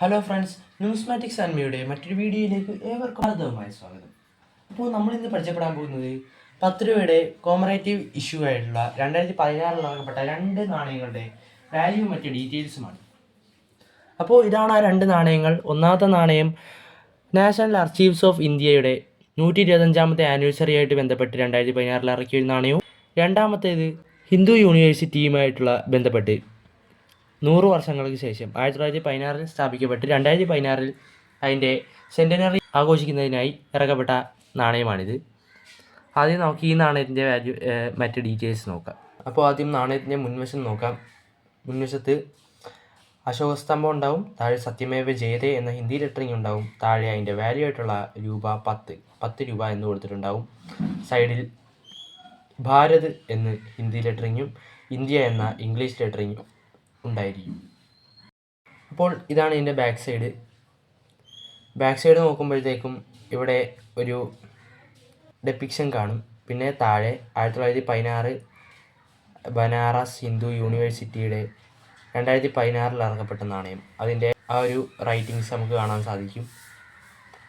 Hello friends ന്യൂസ്മാറ്റിക്സ് ആൻമയുടെ മറ്റൊരു വീഡിയോയിലേക്ക് ഏവർക്കും ഹാർദവമായ സ്വാഗതം. അപ്പോൾ നമ്മൾ ഇന്ന് പരിചയപ്പെടാൻ പോകുന്നത് പത്ത് രൂപയുടെ കോമറേറ്റീവ് ഇഷ്യൂ ആയിട്ടുള്ള രണ്ടായിരത്തി പതിനാറിൽ നടക്കപ്പെട്ട രണ്ട് നാണയങ്ങളുടെ വാല്യൂ മറ്റ് ഡീറ്റെയിൽസുമാണ് അപ്പോൾ ഇതാണ് ആ രണ്ട് നാണയങ്ങൾ. ഒന്നാമത്തെ നാണയം നാഷണൽ അർച്ചീവ്സ് ഓഫ് ഇന്ത്യയുടെ നൂറ്റി ഇരുപത്തഞ്ചാമത്തെ ആനിവേഴ്സറി ആയിട്ട് ബന്ധപ്പെട്ട് രണ്ടായിരത്തി പതിനാറിൽ ഇറക്കിയ ഒരു നാണയവും. രണ്ടാമത്തേത് ഹിന്ദു യൂണിവേഴ്സിറ്റിയുമായിട്ടുള്ള ബന്ധപ്പെട്ട്. നൂറ് വർഷങ്ങൾക്ക് ശേഷം ആയിരത്തി തൊള്ളായിരത്തി പതിനാറിൽ സ്ഥാപിക്കപ്പെട്ട് രണ്ടായിരത്തി പതിനാറിൽ അതിന്റെ സെന്റനറി ആഘോഷിക്കുന്നതിനായി ഇറക്കപ്പെട്ട നാണയമാണിത്. ആദ്യം നമുക്ക് ഈ നാണയത്തിന്റെ വാല്യൂ മറ്റ് ഡീറ്റെയിൽസ് നോക്കാം. അപ്പോൾ ആദ്യം നാണയത്തിന്റെ മുൻവശം നോക്കാം. മുൻവശത്ത് അശോകസ്തംഭം ഉണ്ടാവും താഴെ സത്യമേവ ജയതേ എന്ന ഹിന്ദി ലെറ്ററിംഗ് ഉണ്ടാവും താഴെ അതിന്റെ വാല്യൂ ആയിട്ടുള്ള രൂപ പത്ത് പത്ത് രൂപ എന്ന് കൊടുത്തിട്ടുണ്ടാവും. സൈഡിൽ ഭാരത് എന്ന് ഹിന്ദി ലെറ്ററിങ്ങും ഇന്ത്യ എന്ന ഇംഗ്ലീഷ് ലെറ്ററിങ്ങും ഉണ്ടായിരിക്കും. അപ്പോൾ ഇതാണ് ഇതിന്റെ ബാക്ക് സൈഡ് ബാക്ക് സൈഡ് നോക്കുമ്പോഴത്തേക്കും ഇവിടെ ഒരു ഡെപ്പിക്ഷൻ കാണും. പിന്നെ താഴെ ആയിരത്തി തൊള്ളായിരത്തി പതിനാറ് ബനാറസ് ഹിന്ദു യൂണിവേഴ്സിറ്റിയുടെ രണ്ടായിരത്തി പതിനാറിൽ ഇറക്കപ്പെട്ട നാണയം. അതിന്റെ ആ ഒരു റൈറ്റിങ്സ് നമുക്ക് കാണാൻ സാധിക്കും.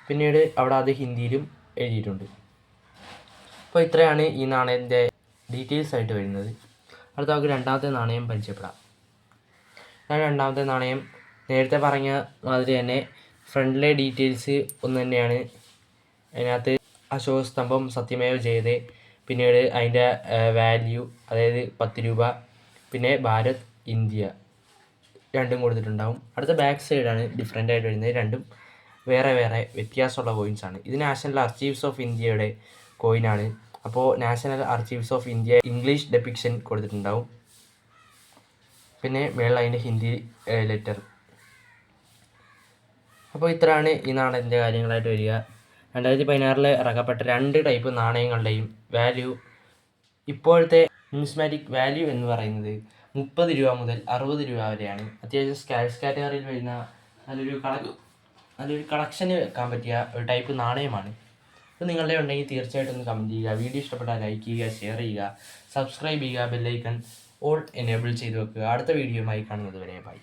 പിന്നീട് അവിടെ അത് ഹിന്ദിയിലും എഴുതിയിട്ടുണ്ട്. അപ്പോൾ ഇത്രയാണ് ഈ നാണയത്തിന്റെ ഡീറ്റെയിൽസ് ആയിട്ട് വരുന്നത്. അടുത്ത നമുക്ക് രണ്ടാമത്തെ നാണയം പരിചയപ്പെടാം. രണ്ടാമത്തെ നാണയം നേരത്തെ പറഞ്ഞ മാതിരി തന്നെ ഫ്രണ്ടിലെ ഡീറ്റെയിൽസ് ഒന്ന് തന്നെയാണ് അതിനകത്ത് അശോക സ്തംഭം സത്യമേവ ജയതേ പിന്നീട് അതിന്റെ വാല്യൂ അതായത് പത്ത് രൂപ പിന്നെ ഭാരത് ഇന്ത്യ രണ്ടും കൊടുത്തിട്ടുണ്ടാവും. അടുത്ത ബാക്ക് സൈഡാണ് ഡിഫറെന്റ് ആയിട്ട് വരുന്നത്. രണ്ടും വേറെ വേറെ വ്യത്യാസമുള്ള ആണ്. ഇത് നാഷണൽ അർച്ചീവ്സ് ഓഫ് ഇന്ത്യയുടെ കോയിനാണ് അപ്പോൾ national archives of India English depiction കൊടുത്തിട്ടുണ്ടാവും. പിന്നെ മേളിൽ അതിന്റെ ഹിന്ദി ലെറ്റർ അപ്പോൾ ഇത്രയാണ് ഈ നാണയത്തിന്റെ കാര്യങ്ങളായിട്ട് വരിക. രണ്ടായിരത്തി പതിനാറിൽ ഇറക്കപ്പെട്ട രണ്ട് ടൈപ്പ് നാണയങ്ങളുടെയും വാല്യൂ ഇപ്പോഴത്തെ ന്യൂസ്മാറ്റിക് വാല്യൂ എന്ന് പറയുന്നത് മുപ്പത് രൂപ മുതൽ അറുപത് രൂപ വരെയാണ്. അത്യാവശ്യം സ്കാഷ് കാറ്റഗറിയിൽ വരുന്ന നല്ലൊരു കളക് നല്ലൊരു കളക്ഷന് വെക്കാൻ പറ്റിയ ഒരു ടൈപ്പ് നാണയമാണ്. അപ്പോൾ നിങ്ങളുടെ ഉണ്ടെങ്കിൽ തീർച്ചയായിട്ടും ഒന്ന് കമന്റ് ചെയ്യുക. വീഡിയോ ഇഷ്ടപ്പെട്ടാൽ ലൈക്ക് ചെയ്യുക ഷെയർ ചെയ്യുക സബ്സ്ക്രൈബ് ചെയ്യുക ബെല്ലൈക്കൺ ഓൾ എനേബിൾ ചെയ്ത് വെക്കുക. അടുത്ത വീഡിയോയുമായി കാണുന്നത് വരെ ബൈ